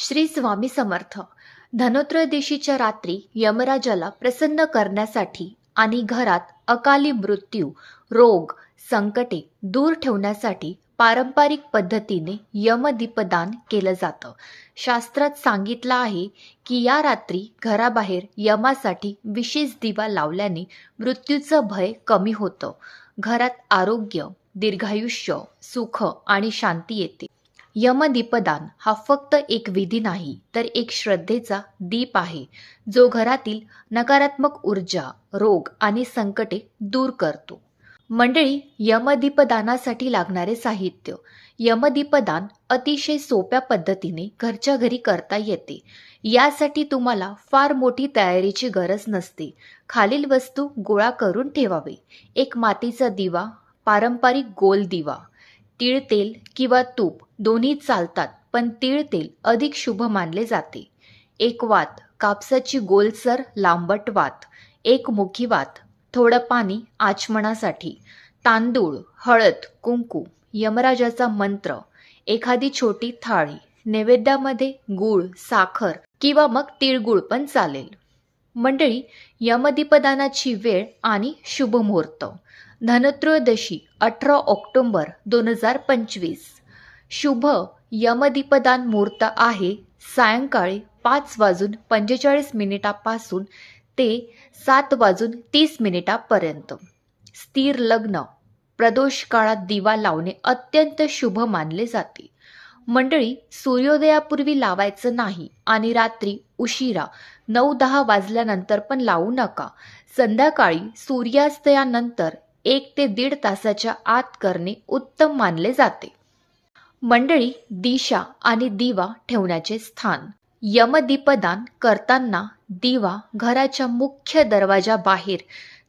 श्री स्वामी समर्थ. धनोत्रयोदशीच्या रात्री यमराजाला प्रसन्न करण्यासाठी आणि घरात अकाली मृत्यू रोग संकटे दूर ठेवण्यासाठी पारंपरिक पद्धतीने यमदीपदान केलं जातं. शास्त्रात सांगितलं आहे की या रात्री घराबाहेर यमासाठी विशेष दिवा लावल्याने मृत्यूचं भय कमी होतं. घरात आरोग्य दीर्घायुष्य सुख आणि शांती येते. यमदीपदान हा फक्त एक विधी नाही तर एक श्रद्धेचा दीप आहे जो घरातील नकारात्मक ऊर्जा रोग आणि संकटे दूर करतो. मंडळी यमदीपदानासाठी लागणारे साहित्य यमदीपदान अतिशय सोप्या पद्धतीने घरच्या घरी करता येते. यासाठी तुम्हाला फार मोठी तयारीची गरज नसते. खालील वस्तू गोळा करून ठेवावे. एक मातीचा दिवा पारंपरिक गोल दिवा तीळ तेल किंवा तूप दोन्ही चालतात पण तीळ तेल अधिक शुभ मानले जाते. एक वात कापसाची गोलसर लांबट वात. एक मुखी वात थोडं पाणी आचमनासाठी. तांदूळ हळद कुंकू यमराजाचा मंत्र. एखादी छोटी थाळी नैवेद्यामध्ये गूळ साखर किंवा मग तिळगुळ पण चालेल. मंडळी यमदीपदानाची वेळ आणि शुभ मुहूर्त धनत्रयोदशी अठरा ऑक्टोंबर दोन हजार पंचवीस. शुभ यमदीपदान मुहूर्त आहे सायंकाळी पाच वाजून पंचेचाळीस मिनिटापासून ते सात वाजून तीस मिनिटापर्यंत. स्थिर लग्न. प्रदोष काळात दिवा लावणे अत्यंत शुभ मानले जाते. मंडळी सूर्योदयापूर्वी लावायचं नाही आणि रात्री उशिरा नऊ दहा वाजल्यानंतर पण लावू नका. संध्याकाळी सूर्यास्तयानंतर एक ते दीड तासाच्या आत करणे उत्तम मानले जाते. मंडळी दिशा आणि दिवा ठेवण्याचे स्थान. यमदीपदान करताना दिवा घराच्या मुख्य दरवाजाबाहेर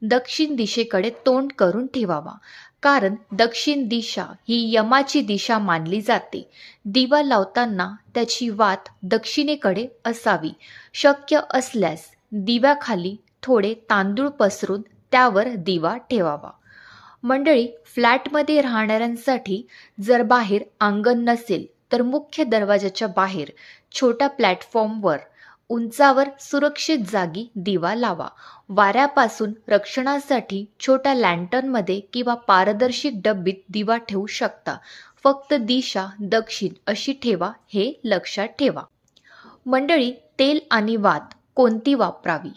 दक्षिण दिशेकडे तोंड करून ठेवावा. कारण दक्षिण दिशा ही यमाची दिशा मानली जाते. दिवा लावताना त्याची वात दक्षिणेकडे असावी. शक्य असल्यास दिव्याखाली थोडे तांदूळ पसरून त्यावर दिवा ठेवावा. मंडळी फ्लॅटमध्ये राहणाऱ्यांसाठी जर बाहेर अंगण नसेल तर मुख्य दरवाजाच्या बाहेर छोट्या प्लॅटफॉर्मवर उंचावर सुरक्षित जागी दिवा लावा. वाऱ्यापासून रक्षणासाठी छोट्या लँटर्नमध्ये किंवा पारदर्शी डब्बीत दिवा ठेवू शकता. फक्त दिशा दक्षिण अशी ठेवा हे लक्षात ठेवा. मंडळी तेल आणि वात कोणती वापरावी?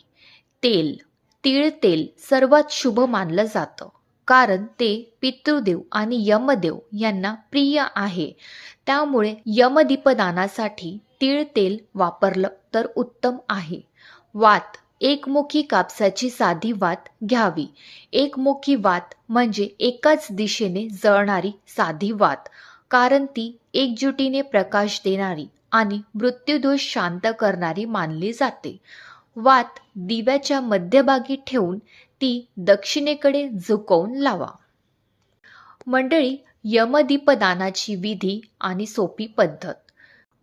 तेल. तीळ तेल सर्वात शुभ मानलं जातं. कारण ते पितृदेव आणि यमदेव यांना प्रिय आहे. त्यामुळे यमदीपदानासाठी तीळ तेल वापरलं तर उत्तम आहे. वात एकमुखी कापसाची साधी वात घ्यावी. एकमुखी वात म्हणजे एकाच दिशेने जळणारी साधी वात कारण ती एकजुटीने प्रकाश देणारी आणि मृत्यूदोष शांत करणारी मानली जाते. वात दिव्याच्या मध्यभागी ठेवून ती दक्षिणेकडे झुकवून लावा. मंडळी यमदीपदानाची विधी आणि सोपी पद्धत.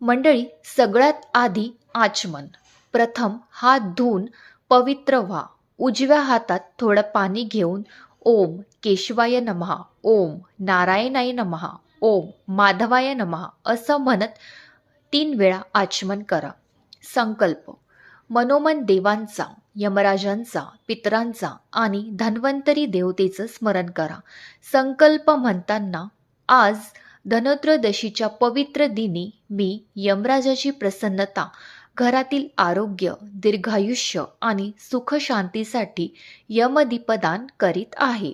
मंडळी सगळ्यात आधी आचमन. प्रथम हात धुवून पवित्र व्हा. उजव्या हातात थोडं पाणी घेऊन ओम केशवाय नमहा ओम नारायणाय नमहा ओम माधवाय नमहा असं म्हणत तीन वेळा आचमन करा. संकल्प. मनोमन देवांचा यमराजांचा पितरांचा आणि धन्वंतरी देवतेचं स्मरण करा. संकल्प म्हणताना आज धनत्रदशीच्या पवित्र दिनी मी यमराजाची प्रसन्नता घरातील आरोग्य दीर्घायुष्य आणि सुखशांतीसाठी यमदीपदान करीत आहे.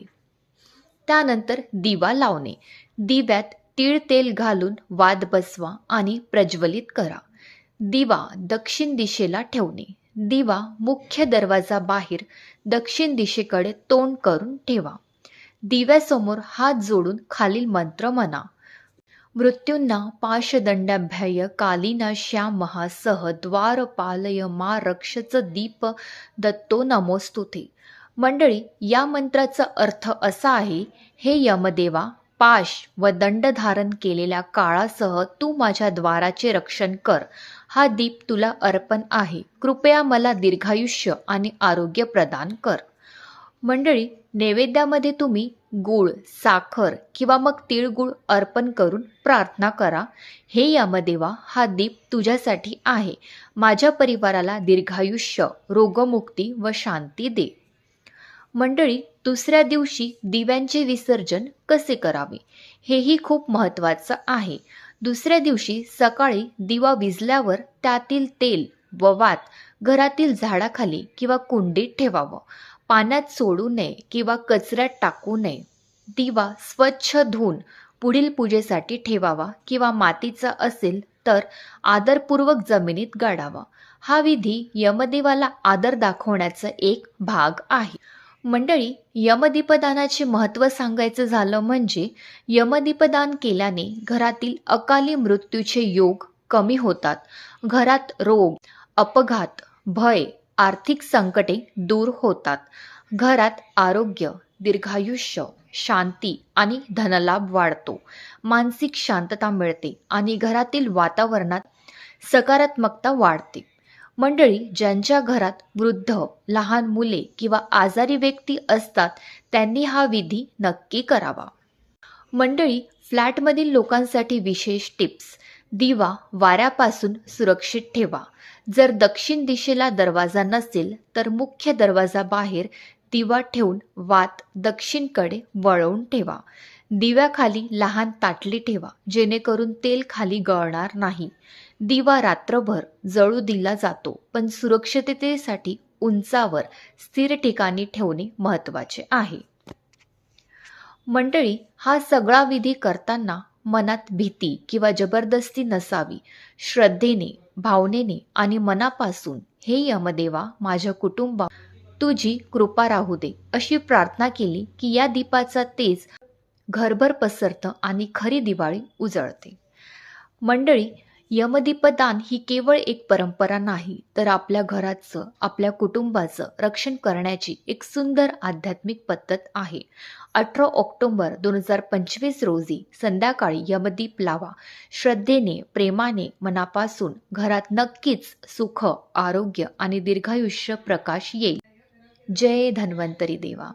त्यानंतर दिवा लावणे. दिव्यात तीळ तेल घालून वाद बसवा आणि प्रज्वलित करा. दिवा दक्षिण दिशेला ठेवणे. दिवा मुख्य दरवाजा बाहेर दक्षिण दिशेकडे तोंड करून ठेवा. दिव्यासमोर हात जोडून खालील मंत्र म्हणा. मृत्यूंना पाशदंडाभ्याय कालिना श्यामहासह द्वारपालय मा रक्षच दीप दत्तो नमोस्तुते मंडळी या मंत्राचा अर्थ असा आहे हे यमदेवा पाश व दंड धारण केलेल्या काळासह तू माझ्या द्वाराचे रक्षण कर हा दीप तुला अर्पण आहे कृपया मला दीर्घायुष्य आणि आरोग्य प्रदान कर मंडळी नैवेद्यामध्ये तुम्ही गूळ साखर किंवा मग तिळगुळ अर्पण करून प्रार्थना करा. हे यमदेवा हा दीप तुझ्यासाठी आहे. माझ्या परिवाराला दीर्घायुष्य रोगमुक्ती व शांती दे. मंडळी दुसऱ्या दिवशी दिव्यांचे विसर्जन कसे करावे? हेही खूप महत्त्वाचं आहे. दुसऱ्या दिवशी सकाळी दिवा विजल्यावर त्यातील तेल व वात घरातील झाडाखाली किंवा कुंडीत ठेवावं. पाण्यात सोडू नये किंवा कचऱ्यात टाकू नये. दिवा स्वच्छ धुवून पुढील पूजेसाठी ठेवावा किंवा मातीचा असेल तर आदरपूर्वक जमिनीत गाडावा. हा विधी यमदेवाला आदर दाखवण्याचा एक भाग आहे. मंडळी यमदीपदानाचे महत्त्व सांगायचं झालं म्हणजे यमदीपदान केल्याने घरातील अकाली मृत्यूचे योग कमी होतात. घरात रोग अपघात भय आर्थिक संकटे दूर होतात. घरात आरोग्य दीर्घायुष्य शांती आणि धनलाभ वाढतो. मानसिक शांतता मिळते आणि घरातील वातावरणात सकारात्मकता वाढते. मंडळी ज्यांच्या घरात वृद्ध लहान मुले किंवा आजारी व्यक्ती असतात त्यांनी हा विधी नक्की करावा. मंडळी फ्लॅटमधील लोकांसाठी विशेष टिप्स. दिवा वाऱ्यापासून सुरक्षित ठेवा. जर दक्षिण दिशेला दरवाजा नसेल तर मुख्य दरवाजा बाहेर दिवा ठेवून वात दक्षिणकडे वळवून ठेवा. दिव्याखाली लहान ताटली ठेवा जेणेकरून तेल खाली गळणार नाही. दिवा रात्रभर जळू दिला जातो पण सुरक्षिततेसाठी उंचावर स्थिर ठिकाणी ठेवणे महत्त्वाचे आहे. मंडळी हा सगळा विधी करताना मनात भीती किंवा जबरदस्ती नसावी. श्रद्धेने भावनेने आणि मनापासून हे यमदेवा माझ्या कुटुंबा तुझी कृपा राहू दे. अशी प्रार्थना केली की या दीपाचा तेज घरभर पसरतं आणि खरी दिवाळी उजळते. मंडळी यमदीपदान ही केवळ एक परंपरा नाही तर आपल्या घराचं आपल्या कुटुंबाचं रक्षण करण्याची एक सुंदर आध्यात्मिक पद्धत आहे. अठरा ऑक्टोबर दोन हजार पंचवीस रोजी संध्याकाळी यमदीप लावा. श्रद्धेने प्रेमाने मनापासून घरात नक्कीच सुख आरोग्य आणि दीर्घायुष्य प्रकाश येईल. जय धन्वंतरी देवा.